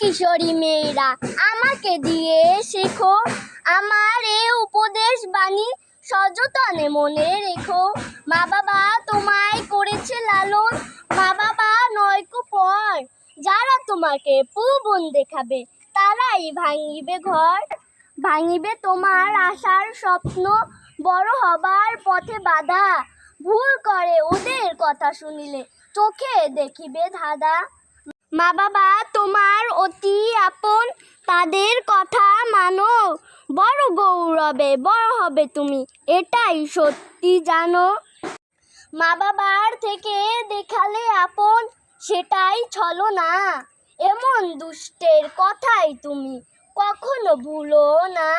কিশোরী মেয়েরা, আমাকে দিয়ে শেখো। আমার এ উপদেশ বাণী সযতনে মনে রেখো। মা বাবা তোমায় করেছে লালন, মা বাবা নয়কো পর। যারা তোমাকে পুবন দেখাবে, তারাই ভাঙিবে ঘর। ভাঙিবে তোমার আশার স্বপ্ন, বড় হবার পথে বাধা। ভুল করে ওদের কথা শুনিলে, চোখে দেখিবে ধাঁধা। মা বাবা, তোমার অতি আপন, তাদের কথা মানো। বড় গৌরবে, বড় হবে তুমি, এটাই সত্যি জানো। মা বাবার থেকে দেখালে আপন, সেটাই ছলো না এমন দুষ্টের কথাই তুমি কখনো ভুলো না।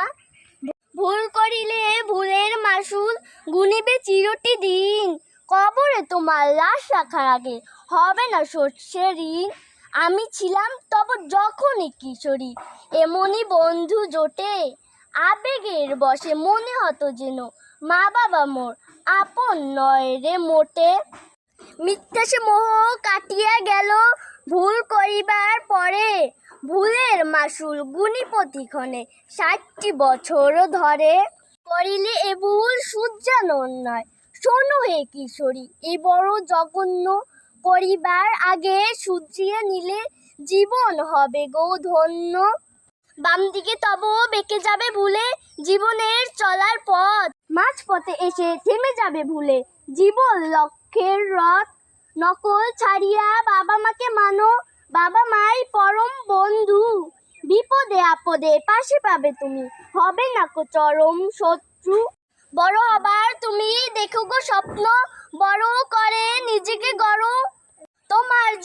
ভুল করিলে ভুলের মাসুল গুনিবে চিরটি দিন। কবরে তোমার লাশ রাখার আগে হবে না শস্যের ঋণ। আমি ছিলাম তব যখনই কিশোরী। এমনই বন্ধু জোটে। আবেগের বসে মনে হতো যেন মা বাবা মোর। আপন নয় রে মোটে। মিথ্যা সে মোহ কাটিয়া গেল ভুল করিবার পরে। ভুলের মাসুল গুণী প্রতিক্ষণে ষাটটি বছর ধরে। করিলে এ ভুল সূর্যান নয়। শোনো হে কিশোরী, এ বড় জঘন্য করিবার আগে সূর্যিয়ে নিলে জীবন হবে গো ধন্য। বাম দিকে তব বেঁকে যাবে ভুলে, জীবনের চলার পথ। মাঝ পথে এসে থেমে যাবে ভুলে, জীবন লক্ষ্যের রথ। নকল ছাড়িয়া বাবা মাকে মানো, বাবা মাই পরম বন্ধু। বিপদে আপদে পাশে পাবে তুমি, হবে না কো চরম শত্রু। বড় হবার তুমি দেখো গো স্বপ্ন, বড় করে নিজেকে তোমার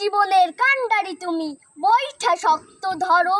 জীবনের কাণ্ডারি তুমি বৈঠা শক্ত ধরো।